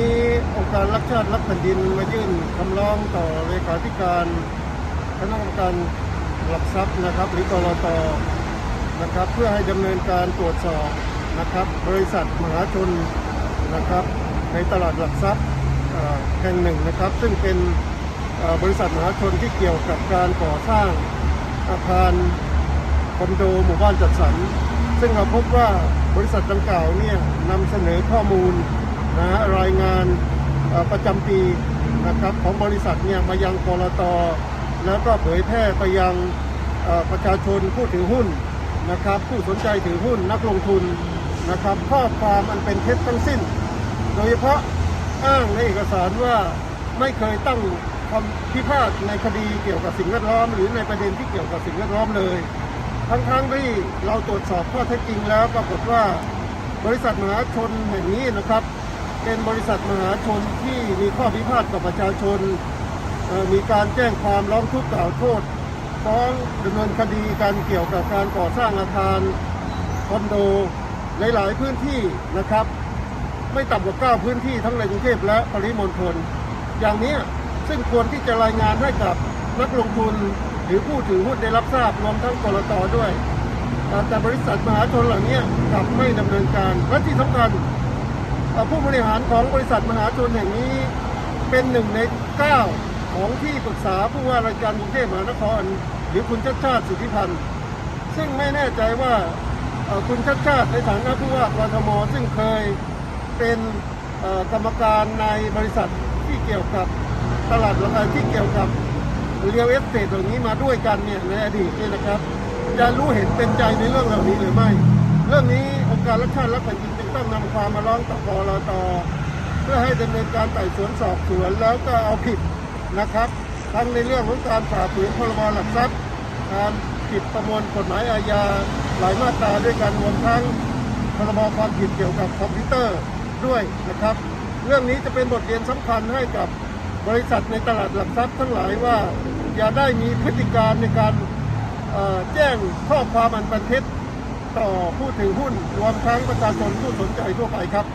นี้องค์การรักชาติรักแผ่นดินมายื่นคำร้องต่อเลขาธิการคณะกรรมการหลักทรัพย์นะครับ หรือกรตนะครับเพื่อให้ดำเนินการตรวจสอบนะครับ บริษัทมหาชนนะครับ ในตลาดหลักทรัพย์แห่งหนึ่งนะครับ ซึ่งเป็นบริษัทมหาชนที่เกี่ยวกับการก่อสร้างอาคารคอนโดหมู่บ้านจัดสรรซึ่งเราพบว่าบริษัทดังกล่าวเนี่ยนำเสนอข้อมูล นะรายงานประจำปีนะครับของบริษัทเนี่ยมายังกรตแล้วก็เผยแพร่ไปยังประชาชนผู้ถือหุ้นนะครับ ผู้สนใจถือหุ้นนักลงทุนนะครับข้อความอันเป็นเท็จทั้งสิ้น โดยเฉพาะอ้างในเอกสารว่าไม่เคยตั้งคำพิพาทในคดีเกี่ยวกับสิ่งแวดล้อม หรือในประเด็นที่เกี่ยวกับสิ่งแวดล้อมเลย ทั้งๆที่เราตรวจสอบข้อเท็จจริงแล้วปรากฏว่าบริษัทมหาชนแห่งนี้นะครับ เป็นบริษัทมหาชนที่มีข้อพิพาทกับประชาชน มีการแจ้งความร้องทุกข์กล่าวโทษฟ้องดำเนินคดีการเกี่ยวกับการก่อสร้างอาคารคอนโดหลายๆพื้นที่นะครับ ไม่ต่ำกว่า9พื้นที่ทั้งในกรุงเทพและปริมณฑลอย่างนี้ซึ่งควรที่จะรายงานให้กับนักลงทุนหรือผู้ถือหุ้นได้รับทราบรวมทั้งกรตด้วยแต่บริษัทมหาชนเหล่านี้กลับไม่ดำเนินการและที่สำคัญ ผู้บริหารของบริษัทมหาชนแห่งนี้เป็นหนึ่งใน 9 ของที่ปรึกษาผู้ว่าราชการกรุงเทพมหานคร หรือคุณชาติชาติสุทธิพันธ์ซึ่งไม่แน่ใจว่าคุณชาติชาติในฐานะผู้ว่ากทมซึ่งเคยเป็นกรรมการในบริษัทที่เกี่ยวกับตลาดรถที่เกี่ยวกับเรียลเอสเตทเหล่านี้มาด้วยกันเนี่ยในอดีตเนี่ยนะครับ จะรู้เห็นเป็นใจในเรื่องเหล่านี้หรือไม่ เรื่องนี้ การรักชาติและแผ่นดินจึงต้องนำความมาร้องต่อกรตเพื่อให้ดำเนินการไต่สวนสอบสวนแล้วก็เอาผิดนะครับ ทั้งในเรื่องของการฝ่าฝืนพรบหลักทรัพย์การผิดประมวลกฎหมายอาญาหลายมาตราด้วยกันรวมทั้งพรบความผิดเกี่ยวกับคอมพิวเตอร์ด้วยนะครับ เรื่องนี้จะเป็นบทเรียนสำคัญให้กับบริษัทในตลาดหลักทรัพย์ทั้งหลายว่าอย่าได้มีพฤติการในการเอ่อแจ้งข้อความอันเป็นเท็จ ต่อผู้ถือหุ้นรวมทั้งประชาชนผู้สนใจทั่วไปครับ